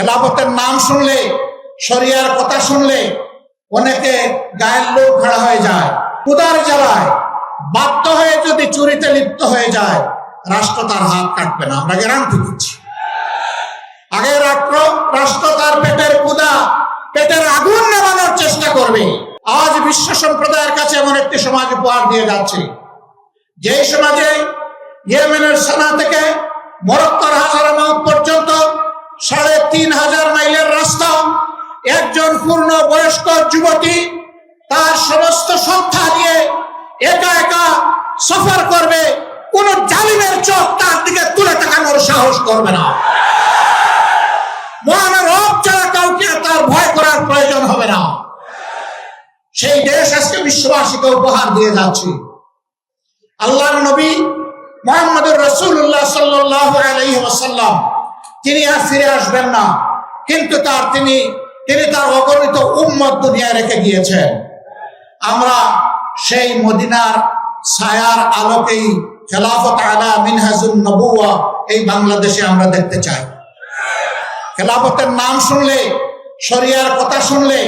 খেলাফতের নাম শুনলে, শরিয়ার কথা শুনলে অনেকে গায়ের লোক খাড়া হয়ে যায় কুদার জ্বালায়, বাধ্য হয়ে যদি চুরিতে লিপ্ত হয়ে যায়, রাষ্ট্র তার হাত কাটবে না। আমরা গ্যারান্টি দিচ্ছি। আগে রাষ্ট্র রাষ্ট্র তার পেটের কুদা পেটের আগুন নেবানোর চেষ্টা করবে। আজ বিশ্ব সম্প্রদায়ের কাছে এমন একটি সমাজ উপহার দিয়ে যাচ্ছে। যে সমাজে ইয়েমেনের সেনা থেকে মরক্কর পর্যন্ত সাড়ে তিন হাজার মাইলের রাস্তা, একজন পূর্ণ বয়স্ক যুবতী, তার সমস্ত সত্তা দিয়ে একা একা সফর করবে, কোন জালিমের চোখ তার দিকে তুলে তাকানোর সাহস করবে না। মহান রব ছাড়া কাউকে তার ভয় করার প্রয়োজন হবে না। সেই দেশ আজকে বিশ্ববাসীকে উপহার দিয়ে যাচ্ছে। আল্লাহ নবী মোহাম্মদুর রসুল্লাহ সাল্লাহ তিনি আর ফিরে আসবেন না। কিন্তু তার তিনি তিনি তার অগণিত উম্মত দুনিয়ায় রেখে গিয়েছেন। আমরা সেই মদিনার ছায়ার আলোকেই খেলাফত আলা মিনহাজুন নবুয়া এই বাংলাদেশে আমরা দেখতে চাই। খেলাফতের নাম শুনলে, শরিয়ার কথা শুনলে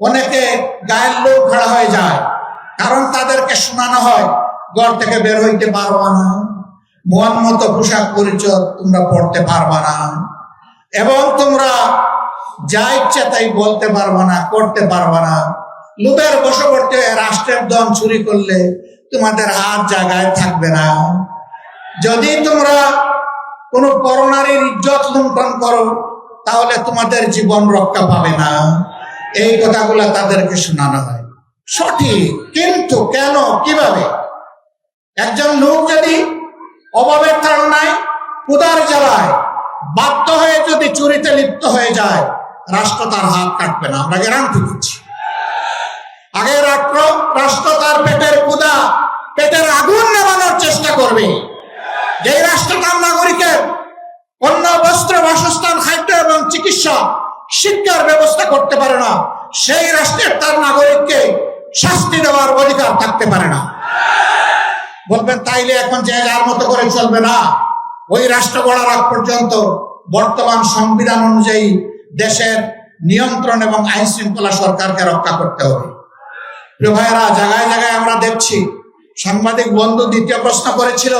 অনেকে গায়ের লোক খাড়া হয়ে যায়। কারণ তাদেরকে শোনানো হয়, ঘর থেকে বের হইতে পারবা না। মতো পোশাক পরিচয় তোমরা পড়তে পারবা না। এবং তোমরা যা ইচ্ছা তাই বলতে পারবা না, করতে পারবা না। লোকের বশবর্তী রাষ্ট্রের দম চুরি করলে তোমাদের হাত জায়গায় থাকবে না। যদি তোমরা কোনো পরনারীর ইজ্জত লুণ্ঠন করো, তাহলে তোমাদের জীবন রক্ষা পাবে না। এই কথাগুলো তাদেরকে শোনানো হয়। সঠিক, কিন্তু কেন, কীভাবে? একজন লোক যদি অভাবের তাড়নায় উদার জ্বালায়, বাধ্য হয়ে যদি চুরিতে লিপ্ত হয়ে যায়, রাষ্ট্র তার হাত কাটবে না। আমরা গ্যারান্টি দিচ্ছি। আগে রাষ্ট্র রাষ্ট্র তার পেটের কুদা পেটের আগুন নেবানোর চেষ্টা করবে। যে রাষ্ট্র তার নাগরিকের অন্য বস্ত্র, বাসস্থান, খাদ্য এবং চিকিৎসা, শিক্ষার ব্যবস্থা করতে পারে না, সেই রাষ্ট্রের তার নাগরিককে শাস্তি দেওয়ার অধিকার থাকতে পারে না। বলবেন, তাইলে এখন যে যার মতো করে চলবে না। ওই রাষ্ট্র গড়ার আগ পর্যন্ত বর্তমান সংবিধান অনুযায়ী দেশের নিয়ন্ত্রণ এবং আইন শৃঙ্খলা সরকারকে রক্ষা করতে হবে। প্রিয় ভাইয়েরা, জায়গায় জায়গায় আমরা দেখছি, সাংবাদিক বন্ধু দ্বিতীয় প্রশ্ন করেছিল,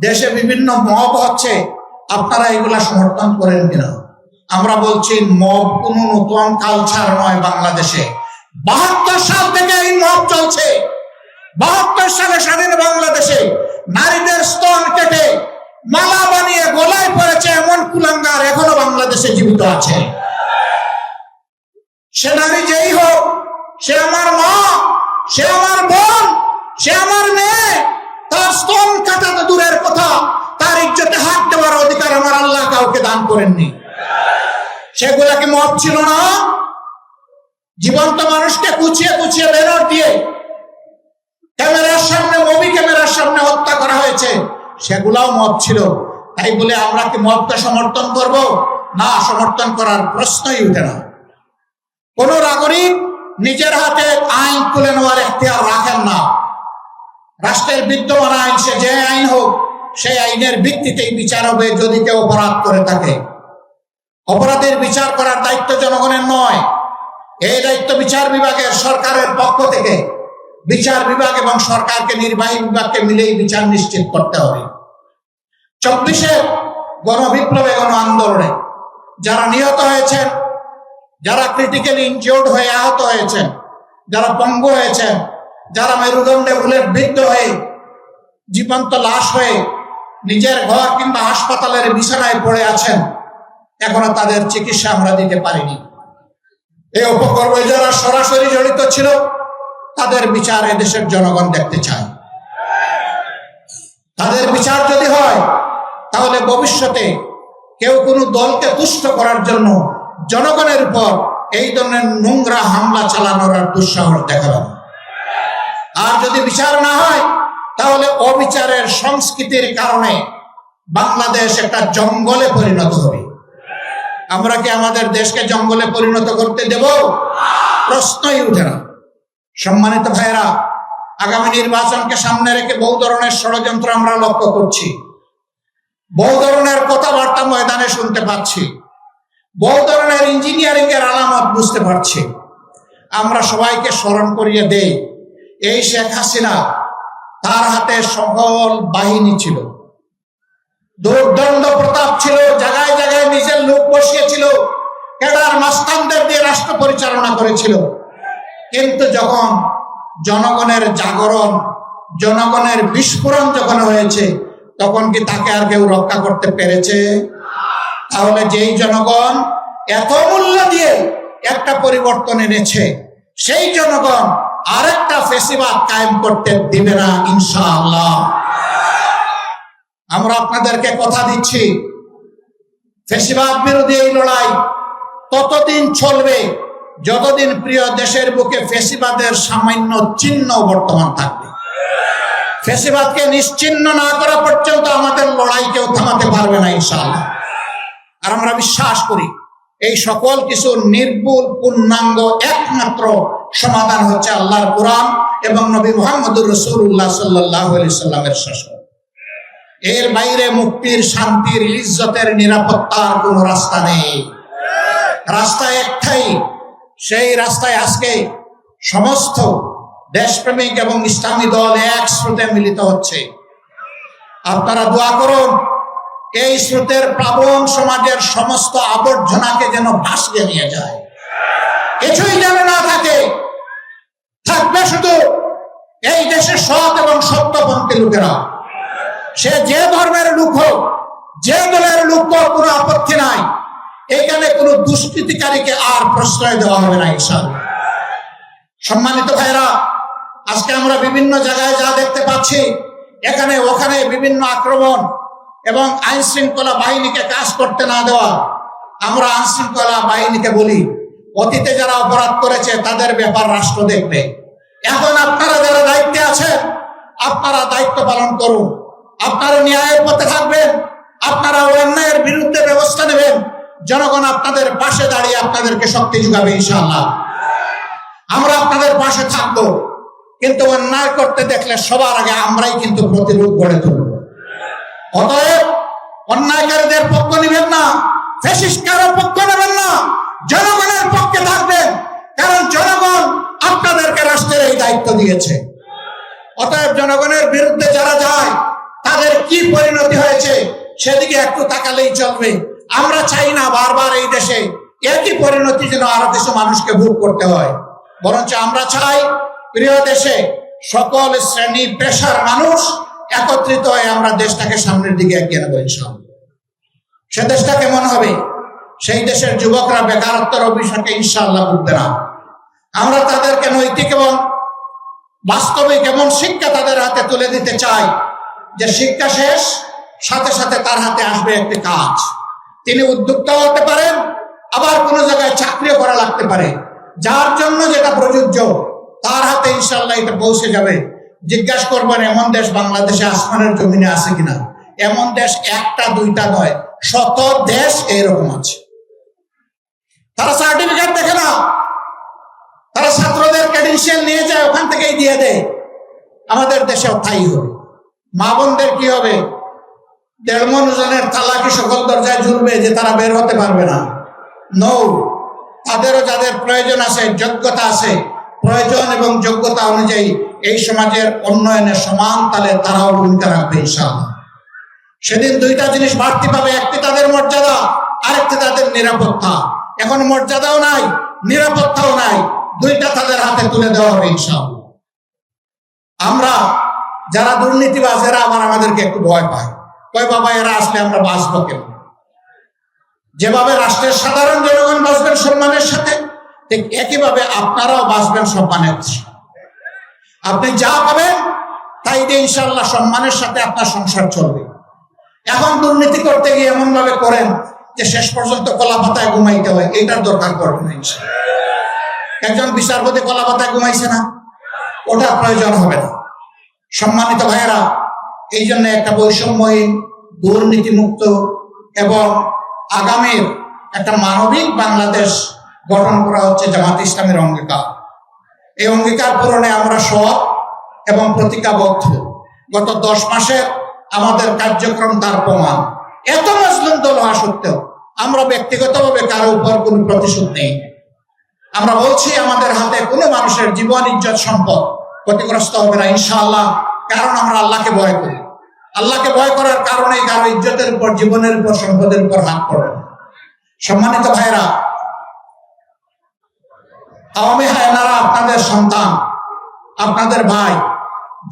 দেশে বিভিন্ন মব হচ্ছে, আপনারা এগুলা সমর্থন করেন কিনা? আমরা বলছি, মব কোন নতুন কালচার নয় বাংলাদেশে। বাহাত্তর সাল থেকে এই মব চলছে। বাহাত্তর সালে স্বাধীন বাংলাদেশে নারীদের স্তন কেটে মালা বানিয়ে গলায় পড়েছে এমন কুলাঙ্গার এখনও বাংলাদেশে জীবিত আছে। সে নারী যেই হোক, সে আমার মা, সে আমার বোন, সে আমার মেয়ে, তার স্তন কাটা তো দূরের কথা, তার ইজ্জতে হাত দেওয়ার অধিকার আমার আল্লাহ কাউকে দান করেননি। সেগুলা কি মত ছিল না। জীবন্ত মানুষকে কুচিয়ে কুচিয়ে বেরোর দিয়ে ক্যামেরার সামনে মুভি ক্যামেরার সামনে হত্যা করা হয়েছে। সেগুলাও মত ছিল। তাই বলে আমরা কি মতকে সমর্থন করব? না, সমর্থন করার প্রশ্নই উঠে না। কোন নাগরিক নিজের হাতে আইন তুলে নেওয়ার এখতিয়ার রাখেন না। রাষ্ট্রের বিদ্যমান আইন, সে যে আইন হোক, সেই আইনের ভিত্তিতেই বিচার হবে যদি কেউ অপরাধ করে থাকে। অপরাধের বিচার করার দায়িত্ব জনগণের নয়। এই দায়িত্ব বিচার বিভাগের সরকারের পক্ষ থেকে বিচার বিভাগ এবং সরকারকে নির্বাহী বিভাগকে মিলেই বিচার নিশ্চিত করতে হবে। চব্বিশে গণবিপ্লবে গণ আন্দোলনে যারা নিহত হয়েছেন, যারা ক্রিটিক্যালি ইনজিওর্ড হয়ে আহত হয়েছেন, যারা পঙ্গু হয়েছেন, যারা মেরুদণ্ডে বুলেট বিদ্ধ হয়ে জীবন্ত লাশ হয়ে নিজের ঘর কিংবা হাসপাতালের বিছানায় পড়ে আছেন, এখনও তাদের চিকিৎসা আমরা দিতে পারিনি। এই উপকর্মে যারা সরাসরি জড়িত ছিল তাদের বিচার এদেশের জনগণ দেখতে চায়। তাদের বিচার যদি হয়, তাহলে ভবিষ্যতে কেউ কোনো দলকে তুষ্ট করার জন্য জনগণের উপর এই ধরনের নোংরা হামলা চালানোর আর দুঃসাহস দেখাবে না। আর যদি বিচার না হয়, তাহলে অবিচারের সংস্কৃতির কারণে বাংলাদেশ একটা জঙ্গলে পরিণত হবে। আমরা কি আমাদের দেশকে জঙ্গলে পরিণত করতে দেব? প্রশ্নই উঠে না। সম্মানিত ভাইয়েরা, আগামী নির্বাচনকে সামনে রেখে বহু ধরনের ষড়যন্ত্র আমরা লক্ষ্য করছি। বহু ধরনের কথাবার্তা ময়দানে শুনতে পাচ্ছি। বহু ধরনের ইঞ্জিনিয়ারিং এর আলামত বুঝতে পারছি। আমরা সবাইকে স্মরণ করিয়ে দেই, এই শেখ হাসিনা তার হাতে সকল বাহিনী ছিল। দুর্দণ্ড প্রতাপ ছিল, জায়গায় জায়গায় নিজের লোক বসিয়েছিল, কেডার মাস্তানদের দিয়ে রাষ্ট্র পরিচালনা করেছিল। কিন্তু যখন জনগণের জাগরণ, জনগণের বিস্ফোরণ যখন হয়েছে, তখন কি তাকে আর কেউ রক্ষা করতে পেরেছে? তাহলে যেই জনগণ এত মূল্য দিয়ে একটা পরিবর্তন এনেছে, সেই জনগণ আরেকটা ফেসিবাদ কায়েম করতে দিবে না, ইনশাআল্লাহ। আমরা আপনাদেরকে কথা দিচ্ছি, ফেসিবাদ বিরোধী এই লড়াই ততদিন চলবে? যতদিন প্রিয় দেশের বুকে ফেসিবাদের সামান্য চিহ্ন বর্তমান থাকবে, ফেসিবাদকে নিশ্চিহ্ন না করা পর্যন্ত আমাদের লড়াই কেউ থামাতে পারবে না ইনশাআল্লাহ। আর আমরা বিশ্বাস করি, এই সকল কিছু নির্ভুল, পূর্ণাঙ্গ, একমাত্র সমাধান হচ্ছে আল্লাহর কোরআন এবং নবী মোহাম্মদুর রসুল্লাহ সাল্লাহ সাল্লামের শাসন। এর বাইরে মুক্তির, শান্তির, ইজ্জতের, নিরাপত্তার কোন রাস্তা নেই। রাস্তা একটাই সেই রাস্তায় আজকে সমস্ত দেশপ্রেমিক এবং ইসলামী দল এক স্রোতে মিলিত হচ্ছে। আপনারা দোয়া করুন, এই স্রোতের প্লাবন সমাজের সমস্ত আবর্জনাকে যেন ভাসিয়ে নিয়ে যায়। কিছুই যেন না থাকে, থাকবে শুধু এই দেশের সৎ এবং সত্যপন্থী লোকেরা। সে যে ধর্মের লোক হোক, যে দলের লোক কোনো আপত্তি নাই। এখানে কোনো দুষ্কৃতিকারীকে আর প্রশ্রয় দেওয়া হবে না ইনশাল সম্মানিত ভাইরা আজকে আমরা বিভিন্ন জায়গায় যা দেখতে পাচ্ছি, এখানে ওখানে বিভিন্ন আক্রমণ এবং আইন শৃঙ্খলা বাহিনীকে কাজ করতে না দেওয়া। আমরা আইন শৃঙ্খলা বাহিনীকে বলি, অতীতে যারা অপরাধ করেছে, তাদের ব্যাপার রাষ্ট্র দেখবে। এখন আপনারা যারা দায়িত্বে আছেন, আপনারা দায়িত্ব পালন করুন। আপনারা ন্যায়ের পথে থাকবেন, আপনারা অন্যায়ের বিরুদ্ধে ব্যবস্থা জনগণ আপনাদের পাশে দাঁড়িয়ে আপনাদেরকে শক্তি যোগাবে, ইনশাআল্লাহ। আমরা আপনাদের পাশে থাকব, কিন্তু অন্যায় করতে দেখলে সবার আগে আমরাই কিন্তু প্রতিরোধ গড়ে তুলব। অতএব অন্যায়কারীদের পক্ষ নেবেন না ফেসিসকারও পক্ষ নেবেন না, জনগণের পক্ষে থাকবেন, কারণ জনগণ আপনাদেরকে রাষ্ট্রের এই দায়িত্ব দিয়েছে। অতএব জনগণের বিরুদ্ধে যারা যায়, তাদের কি পরিণতি হয়েছে, সেদিকে একটু তাকালেই চলবে। আমরা চাই না বারবার এই দেশে একই পরিণতি যেন আরও কিছু মানুষকে ভোগ করতে হয়। বরঞ্চ আমরা চাই প্রিয় দেশে সকল শ্রেণি পেশার মানুষ একত্রিত হয়ে আমরা দেশটাকে সামনের দিকে এগিয়ে নেব ইনশাআল্লাহ। সে দেশটা কেমন হবে? সেই দেশের যুবকরা বেকারত্বের অভিশাপে ইনশাল্লাহ ভুগবে না। আমরা তাদেরকে নৈতিক এবং বাস্তবিক এমন শিক্ষা তাদের হাতে তুলে দিতে চাই, যে শিক্ষা শেষ, সাথে সাথে তার হাতে আসবে একটি কাজ। তিনি উদ্যোক্তা হতে পারেন, আবার কোনো জায়গায় চাকরিও করা লাগতে পারে। যার জন্য যেটা প্রযোজ্য, তার হাতে ইনশাল্লাহ এটা পৌঁছে যাবে। জিজ্ঞাসা করবেন, এমন দেশ বাংলাদেশে আসমানের জমিনে আছে কিনা? এমন দেশ একটা, দুইটা নয়, শত দেশ এইরকম আছে। তারা সার্টিফিকেট দেখে না। তারা ছাত্রদের ক্রেডেন্সিয়াল নিয়ে যায়, ওখান থেকেই দিয়ে দেয়। আমাদের দেশেও তাই হবে। মা বোনদের কি হবে? দেড় মন ওজনের তালাকি সকল দরজায় ঝুলবে যে তারা বের হতে পারবে না। নৌ, তাদেরও যাদের প্রয়োজন আছে, যোগ্যতা আছে, প্রয়োজন এবং যোগ্যতা অনুযায়ী এই সমাজের উন্নয়নের সমান তালে তারাও ভূমিকা রাখবে ইনশাআল্লাহ। সেদিন দুইটা জিনিস বাড়তি পাবে, একটি তাদের মর্যাদা, আরেকটি তাদের নিরাপত্তা। এখন মর্যাদাও নাই, নিরাপত্তাও নাই, দুইটা তাদের হাতে তুলে দেওয়া হবে ইনশাআল্লাহ। আমরা যারা দুর্নীতিবাজ, এরা আবার আমাদেরকে একটু ভয় পায়। কয়, বাবা, এরা আসলে আমরা বাঁচবো কেন যেভাবে রাষ্ট্রের সাধারণ জনগণ বাঁচবেন সম্মানের সাথে, ঠিক একইভাবে আপনারাও বাঁচবেন সম্মানের আপনি যা পাবেন, তাই দিয়ে ইনশাল্লাহ সম্মানের সাথে আপনার সংসার চলবে। এখন দুর্নীতি করতে গিয়ে এমন ভাবে করেন যে শেষ পর্যন্ত কলা পাতায় ঘুমাইতে হয়, এইটার দরকার করবে না একজন বিচারপতি কলা পাতায় ঘুমাইছে না, ওটার প্রয়োজন হবে না। সম্মানিত ভাইয়েরা এই জন্য একটা বৈষম্যহীন, দুর্নীতিমুক্ত এবং আগামীর একটা মানবিক বাংলাদেশ গঠন করা হচ্ছে জামাত ইসলামের অঙ্গীকার। এই অঙ্গীকার পূরণে আমরা সৎ এবং প্রতিজ্ঞাবদ্ধ। গত দশ মাসের আমাদের কার্যক্রম তার প্রমাণ। এত মজলুম দল হওয়া সত্ত্বেও আমরা ব্যক্তিগতভাবে কারও উপর কোনো প্রতিশোধ নেই। আমরা বলছি, আমাদের হাতে কোনো মানুষের জীবন, ইজ্জত, সম্পদ ক্ষতিগ্রস্ত হবে না, ইনশাআল্লাহ। কারণ আমরা আল্লাহকে ভয় করি। আল্লাহকে ভয় করার কারণে কারও ইজ্জতের উপর, জীবনের উপর, সম্পদের উপর হাত পড়বে না। সম্মানিত ভাইরা আওয়ামী হায়নারা আপনাদের সন্তান, আপনাদের ভাই,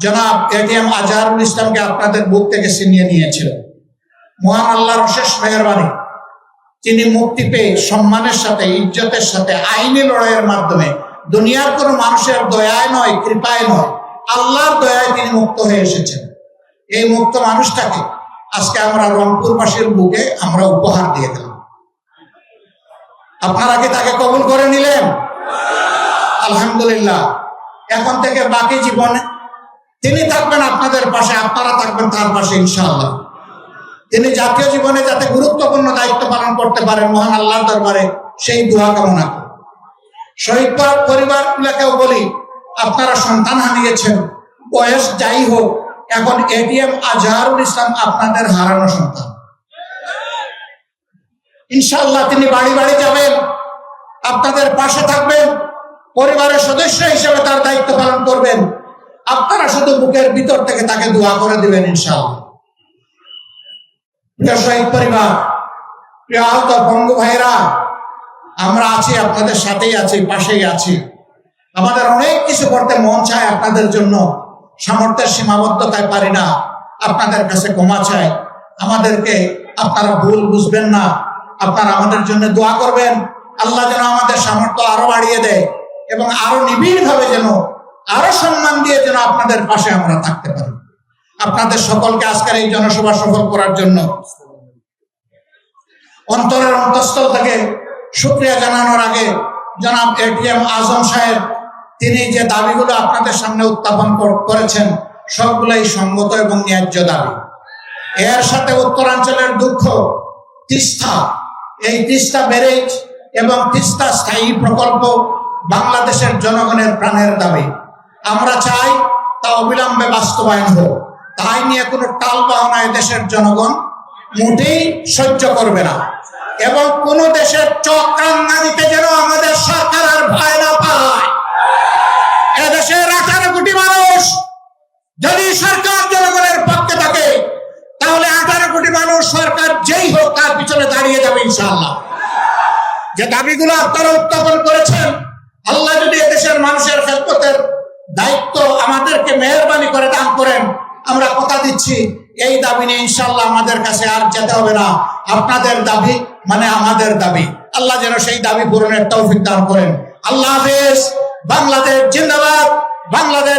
জনাব এটিএম আজহারুল ইসলামকে আপনাদের বুক থেকে ছিনিয়ে নিয়েছিল। মহান আল্লাহর অশেষ মেহরবানি। তিনি মুক্তি পেয়ে সম্মানের সাথে, ইজ্জতের সাথে আইনি লড়াইয়ের মাধ্যমে দুনিয়ার কোনো মানুষের দয়ায় নয়, কৃপায় নয় আল্লাহর দয়ায় তিনি মুক্ত হয়ে এসেছেন। এই মুক্ত মানুষটাকে আজকে আমরা রংপুরবাসীর বুকে আমরা উপহার দিয়ে দিলাম। আপনারা কি তাকে কবুল করে নিলেন? আলহামদুলিল্লাহ। এখন থেকে বাকি জীবনে তিনি থাকবেন আপনাদের পাশে, আপনারা থাকবেন তার পাশে, ইনশাআল্লাহ। তিনি জাতীয় জীবনে যাতে গুরুত্বপূর্ণ দায়িত্ব পালন করতে পারেন, মহান আল্লাহর দরবারে সেই দোয়া কামনা করি। শহীদ পরিবারগুলোকেও বলি আপনারা সন্তান হারিয়েছেন বয়স যাই হোক, এখন এটিএম আজহারুল ইসলাম আপনাদের হারানো সন্তান। ইনশাআল্লাহ তিনি বাড়ি বাড়ি যাবেন, আপনাদের পাশে থাকবেন, পরিবারের সদস্য হিসেবে তার দায়িত্ব পালন করবেন। আপনারা শুধু বুকের ভিতর থেকে তাকে দোয়া করে দিবেন ইনশাআল্লাহ। প্রিয় পরিবার বঙ্গ ভাইরা আমরা আছি, আপনাদের সাথেই আছি, পাশেই আছি। আমাদের অনেক কিছু করতে মন চায় আপনাদের জন্য। সামর্থ্যের সীমাবদ্ধতায় পারি না। আপনাদের কাছে ক্ষমা চাই। আমাদেরকে আপনারা ভুল বুঝবেন না। আপনারা আমাদের জন্য দোয়া করবেন। আল্লাহ যেন আমাদের সামর্থ্য আরও বাড়িয়ে দেয় এবং আরও নিবিড় ভাবে যেন, আরও সম্মান দিয়ে যেন আপনাদের পাশে আমরা থাকতে পারি। আপনাদের সকলকে আজকের এই জনসভা সফল করার জন্য অন্তরের অন্তঃস্থল থেকে শুক্রিয়া জানানোর আগে জনাব এটিএম আজম সাহেব তিনি যে দাবিগুলো আপনাদের সামনে উত্থাপন করেছেন, সবগুলাই সঙ্গত এবং ন্যায্য দাবি। এর সাথে উত্তরাঞ্চলের দুঃখ তিস্তা এই তিস্তা ব্যারেজ এবং তিস্তা স্থায়ী প্রকল্প বাংলাদেশের জনগণের প্রাণের দাবি। আমরা চাই তা অবিলম্বে বাস্তবায়ন হোক। তাই নিয়ে কোনো টাল বাহনায় দেশের জনগণ মোটেই সহ্য করবে না। এবং কোন দেশের চক্রান্নানিতে যেন আমাদের সরকার আর ভয় যদি সরকার জনগণের পক্ষে থাকে, তাহলে আঠারো কোটি মানুষ সরকার যেই হোক তার পিছনে দাঁড়িয়ে যাবে ইনশাআল্লাহ। যে দাবিগুলো আপনারা উত্থাপন করেছেন, আল্লাহ যদি এদেশের মানুষের খেদমতের দায়িত্ব আমাদেরকে মেহরবানি করে দান করেন, আমরা কথা দিচ্ছি, এই দাবি নিয়ে ইনশাল্লাহ আমাদের কাছে আর যেতে হবে না। আপনাদের দাবি মানে আমাদের দাবি। আল্লাহ যেন সেই দাবি পূরণের তৌফিক দান করেন। আল্লাহ হাফেজ। বাংলাদেশ জিন্দাবাদ। বাংলাদেশ